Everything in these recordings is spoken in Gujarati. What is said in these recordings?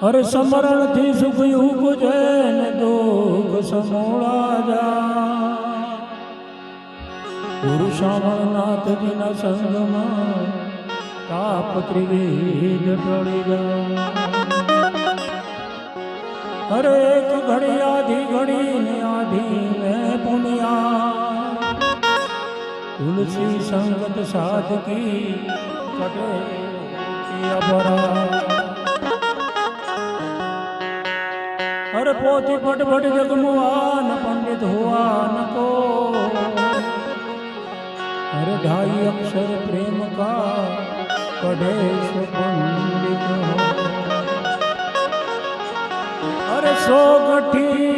હર સમરણથી સુખ યુગ છે ને દુઃખ સમોળા જા ગુરુ શ્યામળનાથજીના સંગમાં તાપ ત્રિવેદ ટળી જા હરે એક ઘડી આધી ઘડી ને આધી મેં પુણ્યા તુલસી સંગત સાધકી ચટે અપરા અરે પોથી ફટફટ જગમુઆન પંડિત હોવાન કો. અરે ઢાઈ અક્ષર પ્રેમ કા કઢે પંડિત અરે સો ગઠી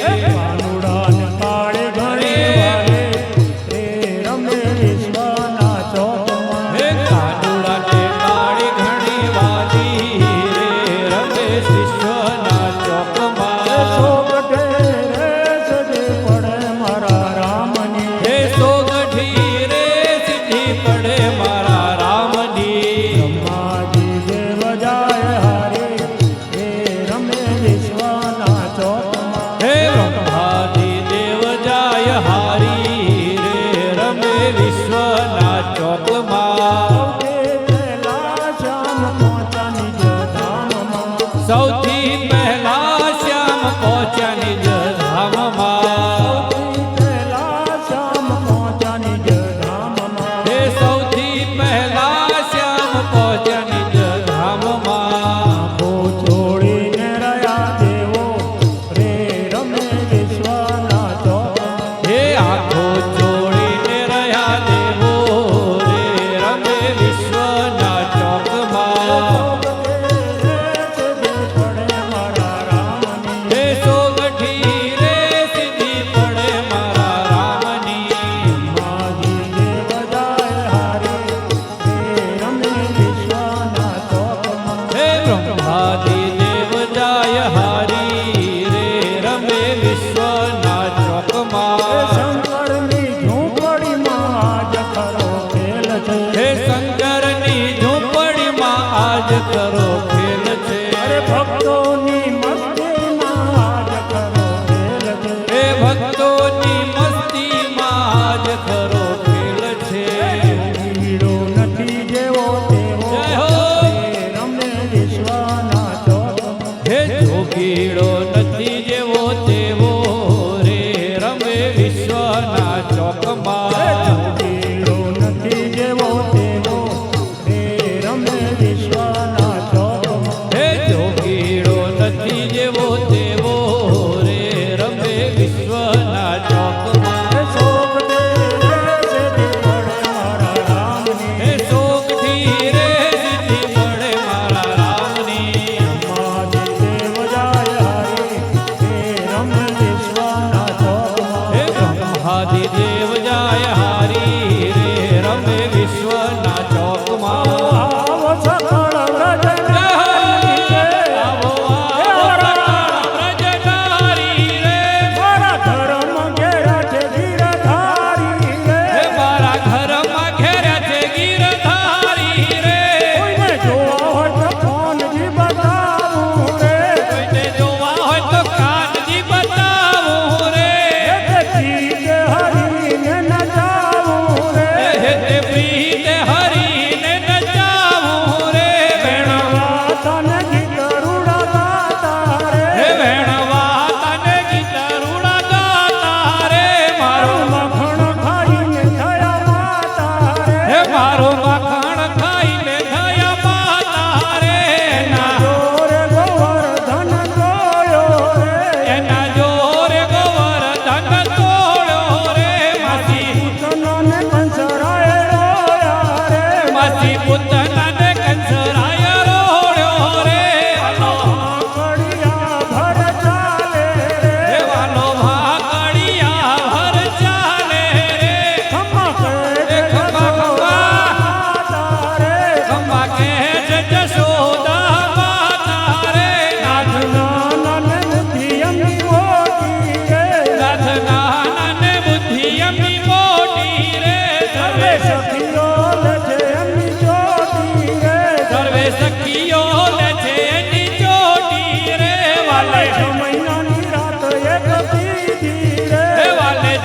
hey, hey. Oh.